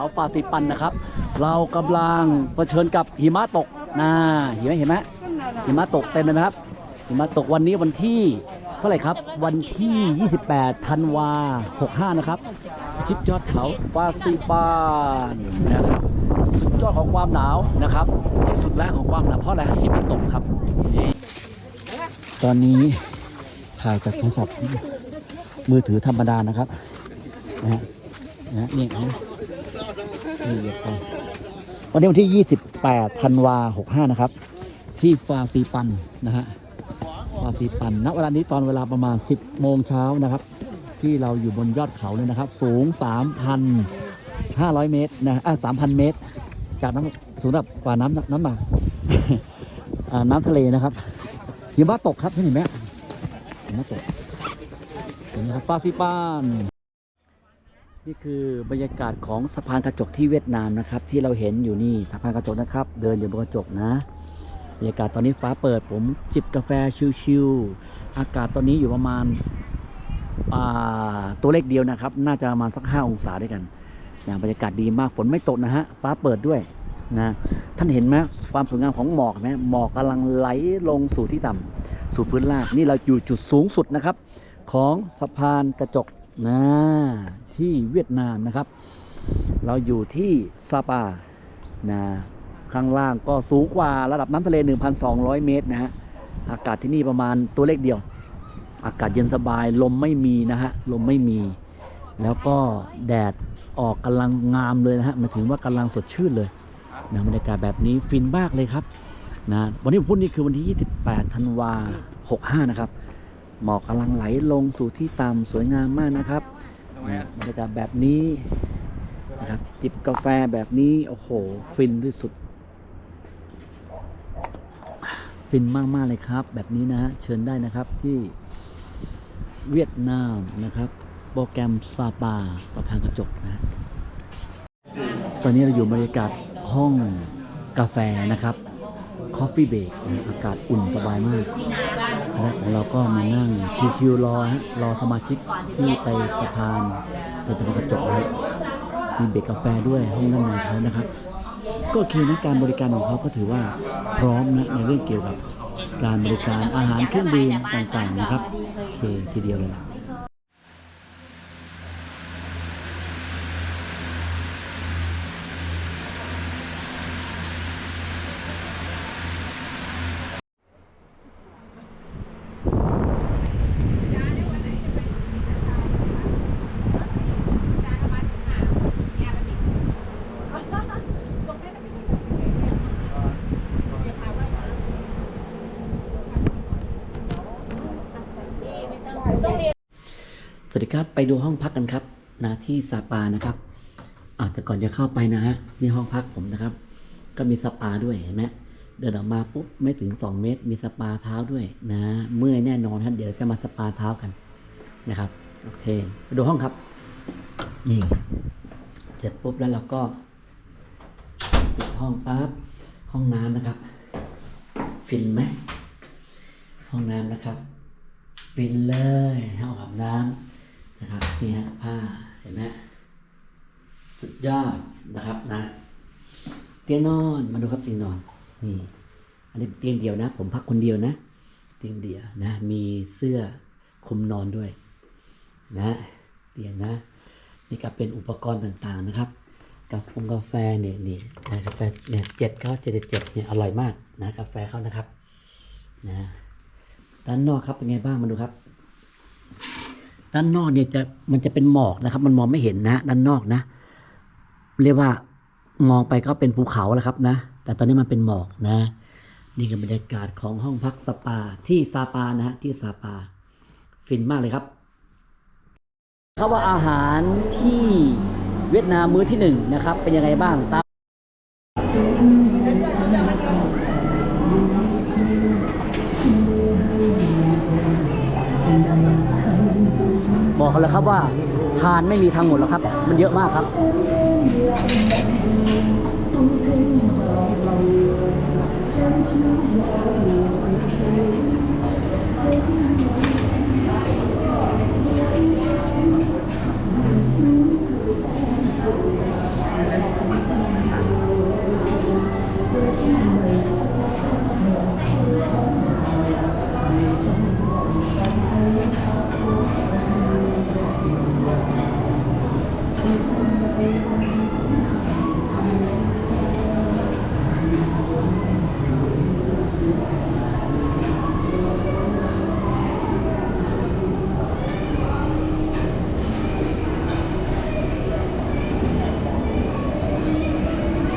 เขาฟาซิปันนะครับ เรากำลังเผชิญกับหิมะตกนะเห็นไหมเห็นไหมหิมะตกเต็มเลยนะครับหิมะตกวันนี้วันที่เท่าไหร่ครับ วันที่ 28 ธันวา 65 นะครับ ชิดยอดเขาฟาซิปันนะครับสุดยอดของความหนาวนะครับ ที่สุดแล้วของความหนาวเพราะอะไรหิมะตกครับ ตอนนี้ถ่ายจากโทรศัพท์มือถือธรรมดานะครับนะฮะนะฮะ นี่นะเหยียบไปวันนี้วันที่ 28 ธันวา 65 นะครับ ที่ฟาซีปันนะฮะฟาซีปันณเวลานี้ตอนเวลาประมาณ 10 โมงเช้านะครับ ที่เราอยู่บนยอดเขาเลยนะครับ สูง 3,500 เมตรนะอะ3,000 เมตร จากน้ำสูงระดับกว่าน้ำน้ำมาน้ำทะเลนะครับหิมะตกครับท่านเห็นไหมหิมะตกเห็นไหมครับฟาซิปาน นี่คือบรรยากาศของสะพานกระจกที่เวียดนามนะครับ ที่เราเห็นอยู่นี่สะพานกระจกนะครับ เดินอยู่บนกระจกนะบรรยากาศตอนนี้ฟ้าเปิดผมจิบกาแฟชิวๆอากาศตอนนี้อยู่ประมาณาตัวเลขเดียวนะครับ น่าจะประมาณสัก 5 องศาด้วยกันอย่างบรรยากาศดีมากฝนไม่ตกนะฮะฟ้าเปิดด้วยนะท่านเห็นไหมความสวยงามของหมอกไหมหมอกกำลังไหลลงสู่ที่ต่ำสู่พื้นราบนี่เราอยู่จุดสูงสุดนะครับ ของสะพานกระจกนะ ที่เวียดนามนะครับ เราอยู่ที่ซาปานะข้างล่างก็สูงกว่าระดับน้ำทะเล 1,200 เมตรนะฮะอากาศที่นี่ประมาณตัวเลขเดียว อากาศเย็นสบายลมไม่มีนะฮะลมไม่มี แล้วก็แดดออกกำลังงามเลยนะฮะมาถึงว่ากำลังสดชื่นเลยนะบรรยากาศแบบนี้ฟินมากเลยครับนะวันนี้ผมพูดนี่คือวันที่ 28 ธันวา65 นะครับ หมอกกำลังไหลลงสู่ที่ต่ำสวยงามมากนะครับ บรรยากาศแบบนี้นะครับจิบกาแฟแบบนี้โอ้โห ฟินที่สุด ฟินมาก ๆ เลยครับ แบบนี้นะฮะเชิญได้นะครับที่เวียดนามนะครับ โปรแกรมซาปาสะพานกระจกนะ ตอนนี้เราอยู่บรรยากาศห้องกาแฟนะครับ คอฟฟี่เบรกอากาศอุ่นสบายมาก คณะของเราก็มานั่งชิวๆรอฮะรอสมาชิกที่ไปสะพานเป็นตะพานกระจกนะฮะมีเบรกกาแฟด้วยห้องด้านในเขานะครับ ก็โอเคนะการบริการของเขาก็ถือว่าพร้อมนะในเรื่องเกี่ยวกับการบริการอาหารเครื่องดื่มต่างๆนะครับโอเคทีเดียวเลยนะ สวัสดีครับ ไปดูห้องพักกันครับนะที่สปานะครับอาแต่ก่อนจะเข้าไปนะฮะนี่ห้องพักผมนะครับ ก็มีสปาด้วยเห็นไหมเดินออกมาปุ๊บไม่ถึง 2 เมตร มีสปาเท้าด้วยนะ เมื่อยแน่นอนท่านเดี๋ยวจะมาสปาเท้ากันนะครับโอเคไปดูห้องครับ นี่เสร็จปุ๊บแล้วเราก็ปิดห้องปั๊บห้องน้ำนะครับ ฟินไหมห้องน้ำนะครับ ฟินเลยห้องอาบน้ำ นะครับนี่ฮะผ้าเห็นไหมสุดยอดนะครับนะเตียงนอนมาดูครับเตียงนอนนี่อันนี้เตียงเดียวนะ ผมพักคนเดียวนะ เตียงเดียวนะมีเสื้อคลุมนอนด้วย นะเตียงนะ นี่ก็เป็นอุปกรณ์ต่างๆนะครับกาแฟกาแฟเนี่ยนี่นะกาแฟเนี่ยเจ็ดเขาเจ็ดเจ็ดเนี่ยอร่อยมากนะกาแฟเขานะครับนะด้านนอกครับเป็นไงบ้างมาดูครับ ด้านนอกเนี่ยจะมันจะเป็นหมอกนะครับ มันมองไม่เห็นนะ ด้านนอกนะ เรียกว่ามองไปก็เป็นภูเขาแล้วครับนะ แต่ตอนนี้มันเป็นหมอกนะ นี่คือบรรยากาศของห้องพักสปาที่ซาปานะฮะที่ซาปา ฟินมากเลยครับเขาว่าอาหารที่เวียดนามมื้อที่หนึ่งนะครับ เป็นยังไงบ้างตาม บอกเขาเลยครับว่าทานไม่มีทางหมดหรอกครับ มันเยอะมากครับเ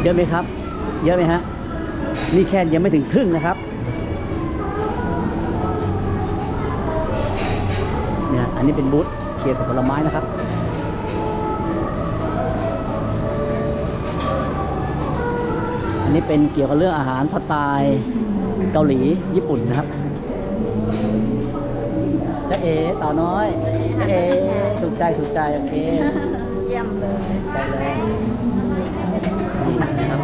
เยอะไหมครับ เยอะไหมฮะ นี่แค่ยังไม่ถึงครึ่งนะครับ เนี่ย อันนี้เป็นบูธเกี่ยวกับผลไม้นะครับอันนี้เป็นเกี่ยวกับเรื่องอาหารสไตล์เกาหลีญี่ปุ่นนะครับจะเอ๋สาวน้อยจะเอ๋สุขใจสุขใจโอเค เยี่ยมเลยใจเลย นะครับ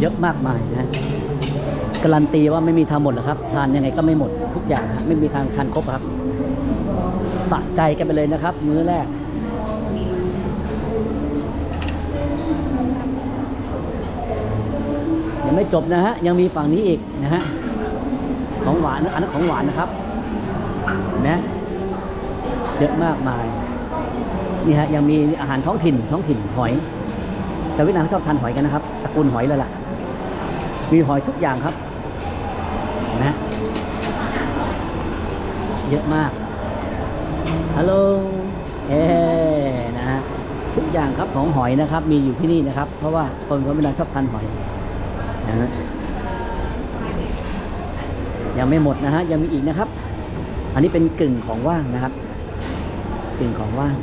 เยอะมากมายนะฮะการันตีว่าไม่มีทางหมดหรอกครับ ทานยังไงก็ไม่หมดทุกอย่างฮะไม่มีทางทานครบครับสะใจกันไปเลยนะครับ มื้อแรกยังไม่จบนะฮะยังมีฝั่งนี้อีกนะฮะของหวานอันนั้นของหวานนะครับเห็นะ เยอะมากมายนี่ฮะยังมีอาหารท้องถิ่นท้องถิ่นหอยชาวเวียดนามชอบทานหอยกันนะครับตระกูลหอยเลยล่ะ มีหอยทุกอย่างครับนะเยอะมากฮัลโหลเอ๊นะฮะทุกอย่างครับของหอยนะครับ มีอยู่ที่นี่นะครับ เพราะว่าคนคนเวียดนามชอบทานหอยนะฮะยังไม่หมดนะฮะยังมีอีกนะครับ อันนี้เป็นกึ่งของว่างนะครับ กึ่งของว่าง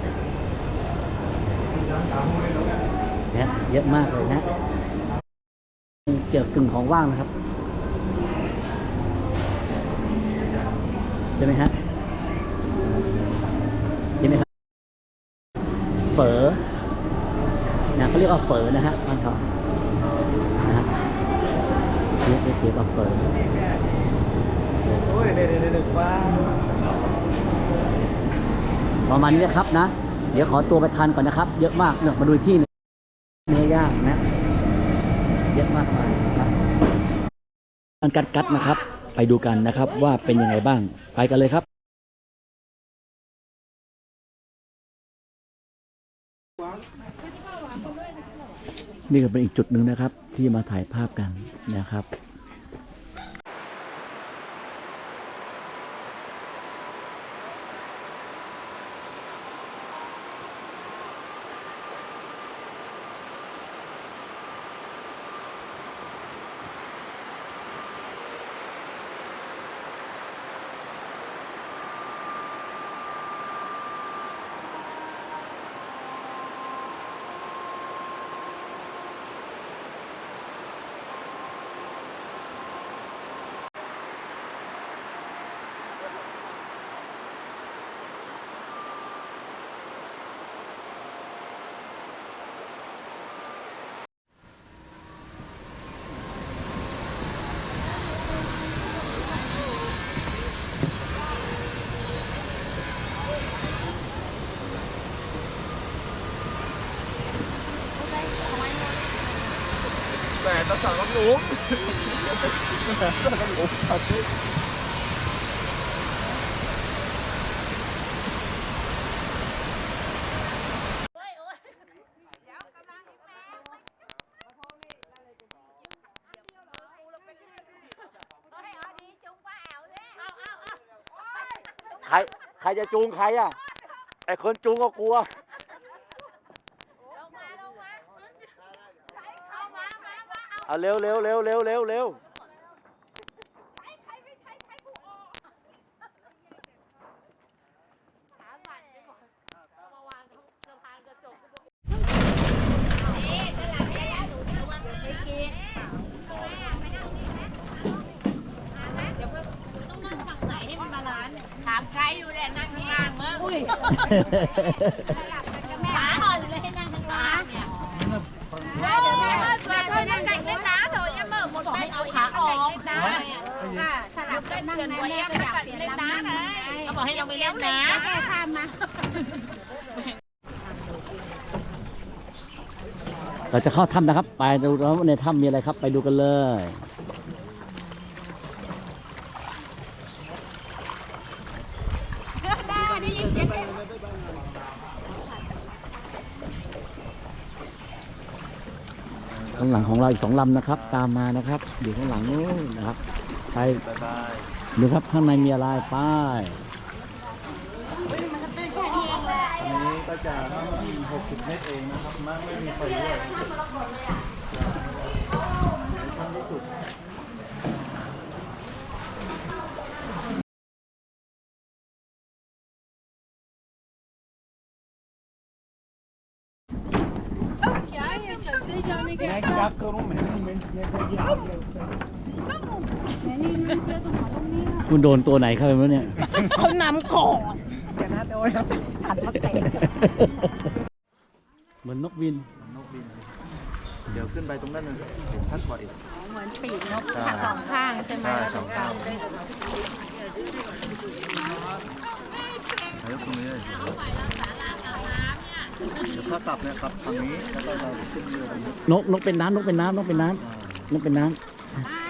เนี่ยเยอะมากเลยนะ เกี่ยวกับกึ่งของว่างนะครับใช่ไหมฮะใช่ไหมครับเฝอนะเขาเรียกว่าเฝอนะฮะบ้านเขานะฮะเรียกเรียกว่าเฝอโอ้ยเด็ดๆๆว้า ประมาณนี้นะครับนะ เดี๋ยวขอตัวไปทานก่อนนะครับ เยอะมากเนี่ยมาดูที่นึ่งเนื้อย่างนะ เยอะมากมายนะครับอันกัดกัดๆนะครับ ไปดูกันนะครับว่าเป็นยังไงบ้าง ไปกันเลยครับนี่ก็เป็นอีกจุดหนึ่งนะครับ ที่มาถ่ายภาพกันนะครับ สารับหนูสั่งรับหนูครับใครใครจะจูงใครอะไอ้คนจูงก็กลัว เอาเร็วเร็วเร็วเร็วเร็วเร็วเราจะเข้าถ้ำนะครับ ไปดูแล้วาในถ้ำมีอะไรครับ ไปดูกันเลยข้างหลังของเราอีกสองลำนะครับ ตามมานะครับ อยู่ข้างหลังนู้นนะครับ ไปบ๊ายบายดูครับข้างในมีอะไรไป้ายเกระจาน้ำที่60 เมตรเองนะครับน้ำไม่มีไฟด้วยชั้นที่สุด मैं क्या करूं मैनेजमेंट में तो ये आ गया अच्छा। คุณโดนตัวไหนเข้าไปวะเนี่ย เขานำก่อนเดี๋ยวนะโดนหันมาเตะ เหมือนนกบิน นกบิน เดี๋ยวขึ้นไปตรงนั้นมันเห็นชัดกว่าอีก เหมือนปีกนก ใช่ สองข้างใช่ไหม ใช่สองข้างแล้วตรงนี้เลยเดี๋ยว ถ้ากลับเนี่ยครับทางนี้แล้วก็เราขึ้นเรือตรงนี้นกนกเป็นน้ำนกเป็นน้ำนกเป็นน้ำนกเป็นน้ำ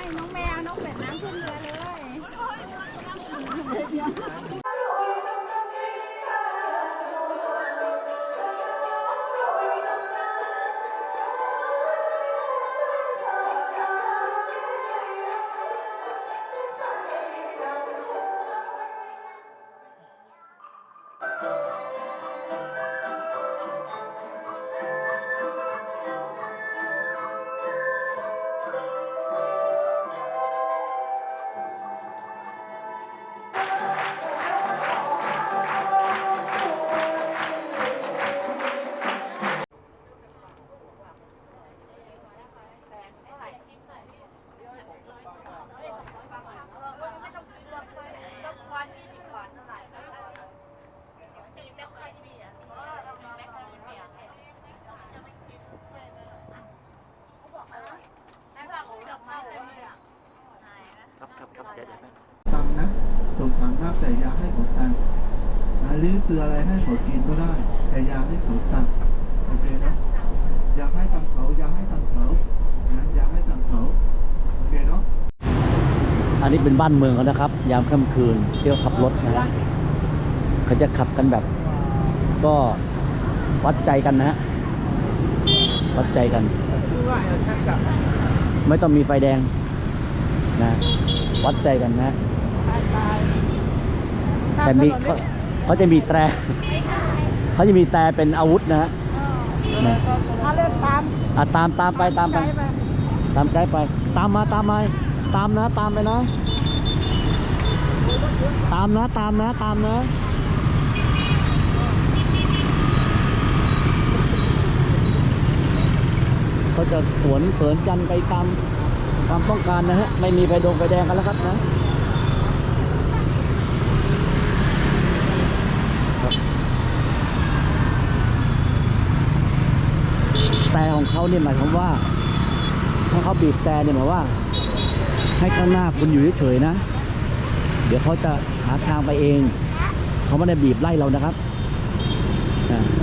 งสารมากแต่อยาให้เขาตังหรือซื้ออะไรให้เขากินก็ได้ แต่อยาให้เขาตังโอเคเนะอยากให้ตังเขาอยากให้ตังเขานะอยากให้ตังเขาโอเคเนาะอันนี้เป็นบ้านเมืองเขานะครับ ยามค่ำคืนเที่เขาขับรถนะฮะเขาจะขับกันแบบ ก็วัดใจกันนะฮะวัดใจกัน ไม่ต้องมีไฟแดงนะ วัดใจกันนะ แต่มีเขาเขาจะมีแตรเขาจะมีแตรเป็นอาวุธนะฮะนะมาเล่นตามอะตามตามไปตามไปใจไป ตามใจไป ตามมาตามมาตามนะตามไปนะ ตามนะตามนะตามนะเขาจะสวนเสริญกันไปตามความต้องการนะฮะ ไม่มีไฟดงไฟแดงกันแล้วครับนะ ของเขาเนี่ยหมายความว่าถ้าเขาบีบแต่เนี่ยหมายว่า ให้ข้างหน้าคุณอยู่เฉยๆนะ เดี๋ยวเขาจะหาทางไปเอง เขาไม่ได้บีบไล่เรานะครับอ่า